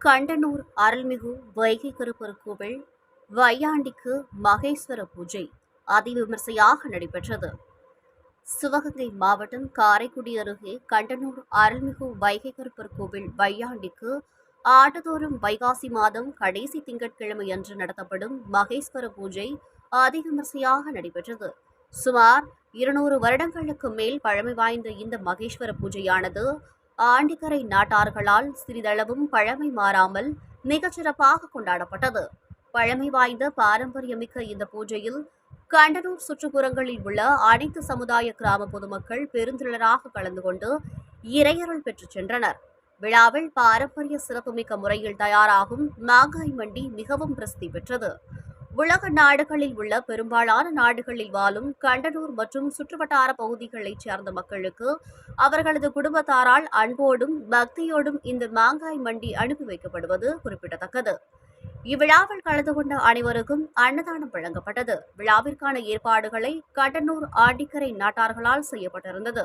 கண்டனூர் அருள்மிகு வைகை கருப்பர் கோவில் வையாண்டிக்கு மகேஸ்வர பூஜை அதிவிமர்சையாக நடைபெற்றது. சிவகங்கை மாவட்டம் காரைக்குடி அருகே கண்டனூர் அருள்மிகு வைகை கருப்பர் கோவில் வையாண்டிக்கு ஆண்டுதோறும் வைகாசி மாதம் கடைசி திங்கட்கிழமை அன்று நடத்தப்படும் மகேஸ்வர பூஜை அதிவிமர்சையாக நடைபெற்றது. சுமார் இருநூறு வருடங்களுக்கு மேல் பழமை வாய்ந்த இந்த மகேஸ்வர பூஜையானது ஆண்டிக்கரை நாட்டார்களால் சிறிதளவும் பழமை மாறாமல் மிகச்சிறப்பாக கொண்டாடப்பட்டது. பழமை வாய்ந்த பாரம்பரியமிக்க இந்த பூஜையில் கண்டனூர் சுற்றுப்புறங்களில் உள்ள அனைத்து சமுதாய கிராம பொதுமக்கள் பெருந்திரளாக கலந்து கொண்டு இறையருள் பெற்றுச் சென்றனர். விழாவில் பாரம்பரிய சிறப்புமிக்க முறையில் தயாராகும் மாங்காய் மண்டி மிகவும் பிரசித்தி பெற்றது. உலக நாடுகளில் உள்ள பெரும்பாலான நாடுகளில் வாழும் கண்டனூர் மற்றும் சுற்றுவட்டார பகுதிகளைச் சேர்ந்த மக்களுக்கு அவர்களது குடும்பத்தாரால் அன்போடும் பக்தியோடும் இந்த மாங்காய் மண்டி அனுப்பி வைக்கப்படுவது குறிப்பிடத்தக்கது. இவ்விழாவில் கலந்து கொண்ட அனைவருக்கும் அன்னதானம் வழங்கப்பட்டது. விழாவிற்கான ஏற்பாடுகளை கடனூர் ஆண்டிக்கரை நாட்டார்களால் செய்யப்பட்டிருந்தது.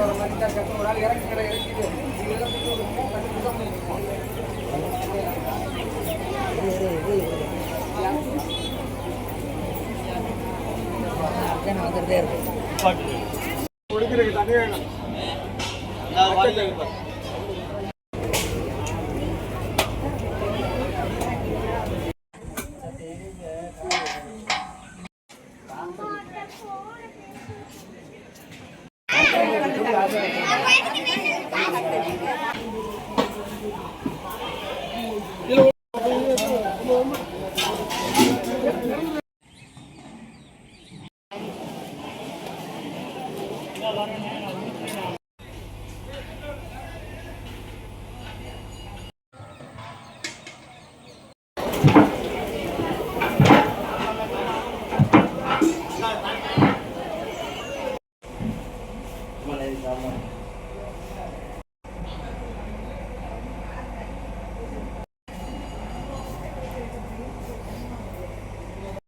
வர மாதிரி கஷ்டம் ஒரு ஆள் இறக்கி கடை